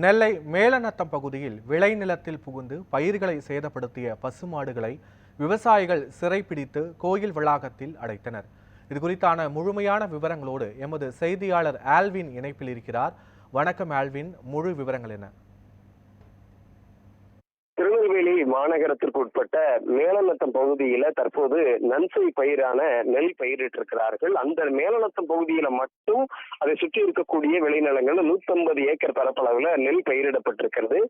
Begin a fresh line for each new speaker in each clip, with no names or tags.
நெல்லை மேலநத்தம் பகுதியில் விளைநிலத்தில் புகுந்து பயிர்களை சேதப்படுத்திய பசுமாடுகளை விவசாயிகள் சிறைப்பிடித்து கோயில் வளாகத்தில் அடைத்தனர். இது குறித்தான முழுமையான விவரங்களோடு எமது செய்தியாளர் ஆல்வின் இணைப்பில் இருக்கிறார். வணக்கம் ஆல்வின் முழு விவரங்கள் என்ன?
திருநெல்வேலி மாநகரத்திற்கு உட்பட்ட மேலநத்தம் பகுதியில தற்போது நன்சை பயிரான நெல் பயிரிட்டிருக்கிறார்கள். அந்த மேலநத்தம் பகுதியில மட்டும் அதை சுற்றி இருக்கக்கூடிய விளைநிலங்கள் நூத்தம்பது ஏக்கர் பரப்பளவுல நெல் பயிரிடப்பட்டிருக்கிறது.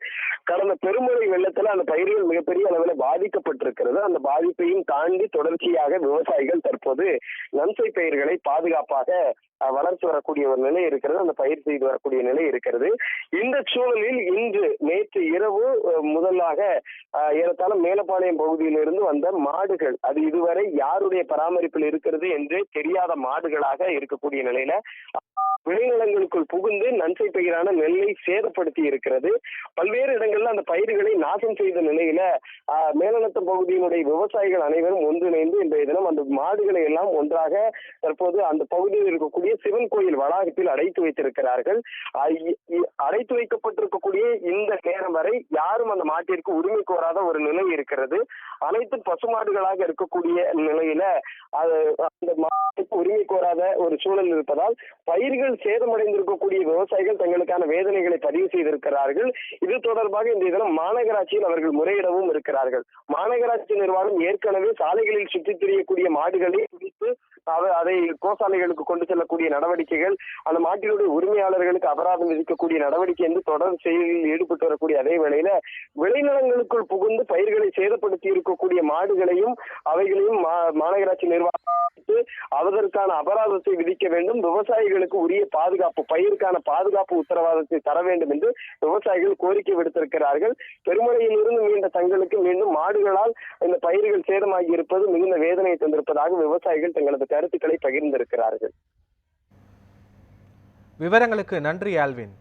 கடந்த பெருமழை வெள்ளத்துல அந்த பயிர்கள் மிகப்பெரிய அளவில் பாதிக்கப்பட்டிருக்கிறது. அந்த பாதிப்பையும் தாண்டி தொடர்ச்சியாக விவசாயிகள் தற்போது நன்சை பயிர்களை பாதுகாப்பாக வளர்த்து வரக்கூடிய ஒரு நிலை இருக்கிறது அந்த பயிர் செய்து வரக்கூடிய நிலை இருக்கிறது. இந்த சூழலில் இன்று நேற்று இரவு முதலாக ஏறத்தாழ மேலப்பாளையம் பகுதியிலிருந்து வந்த மாடுகள் அது இதுவரை யாருடைய பராமரிப்பில் இருக்கிறது என்று தெரியாத மாடுகளாக இருக்கக்கூடிய நிலையில விளைநிலங்களுக்குள் புகுந்து நன்சை பயிரான நெல்லை சேதப்படுத்தி இருக்கிறது. பல்வேறு இடங்கள்ல அந்த பயிர்களை நாசம் செய்த நிலையில ஆஹ், மேலநத்தம் பகுதியினுடைய விவசாயிகள் அனைவரும் ஒன்றிணைந்து இன்றைய தினம் அந்த மாடுகளை எல்லாம் ஒன்றாக தற்போது அந்த பகுதியில் இருக்கக்கூடிய சிவன் கோயில் வளாகத்தில் அடைத்து வைத்திருக்கிறார்கள். அடைத்து வைக்கப்பட்டிருக்கக்கூடிய இந்த நேரம் வரை யாரும் அந்த மாட்டிற்கு உரிமை கோராத ஒரு நிலை இருக்கிறது. அனைத்து பசுமாடுகளாக இருக்கக்கூடிய நிலையில அது அந்த மாட்டுக்கு உரிமை கோராத ஒரு சூழல் இருப்பதால் பயிர்கள் சேதமடைந்திருக்கக்கூடிய விவசாயிகள் தங்களுக்கான வேதனைகளை பதிவு செய்திருக்கிறார்கள். இது தொடர்பாக இந்த தினம் மாநகராட்சியில் அவர்கள் முறையிடவும் இருக்கிறார்கள். மாநகராட்சி நிர்வாகம் ஏற்கனவே சாலைகளில் சுற்றித் திரியக்கூடிய மாடுகளை குறித்து அதை கோசாலைகளுக்கு கொண்டு செல்லக்கூடிய நடவடிக்கைகள் அந்த மாட்டினுடைய உரிமையாளர்களுக்கு அபராதம் விதிக்கக்கூடிய நடவடிக்கை என்று தொடர் செயலில் ஈடுபட்டு வரக்கூடிய அதே வேளையில விளைநிலங்களுக்குள் புகுந்து பயிர்களை சேதப்படுத்தி இருக்கக்கூடிய மாடுகளையும் அவைகளையும் மாநகராட்சி நிர்வாகம் அதற்கான அபராதத்தை விதிக்க வேண்டும். விவசாயிகளுக்கு உரிய பாதுகாப்பு பயிருக்கான பாதுகாப்பு உத்தரவாதத்தை தர வேண்டும் என்று விவசாயிகள் கோரிக்கை விடுத்திருக்கிறார்கள். பெருமழையில் இருந்து மீண்ட தங்களுக்கு மீண்டும் மாடுகளால் இந்த பயிர்கள் சேதமாகி இருப்பது மிகுந்த வேதனை தந்திருப்பதாக விவசாயிகள் தங்களது கருத்துக்களை பகிர்ந்திருக்கிறார்கள்.
விவரங்களுக்கு நன்றி ஆல்வின்.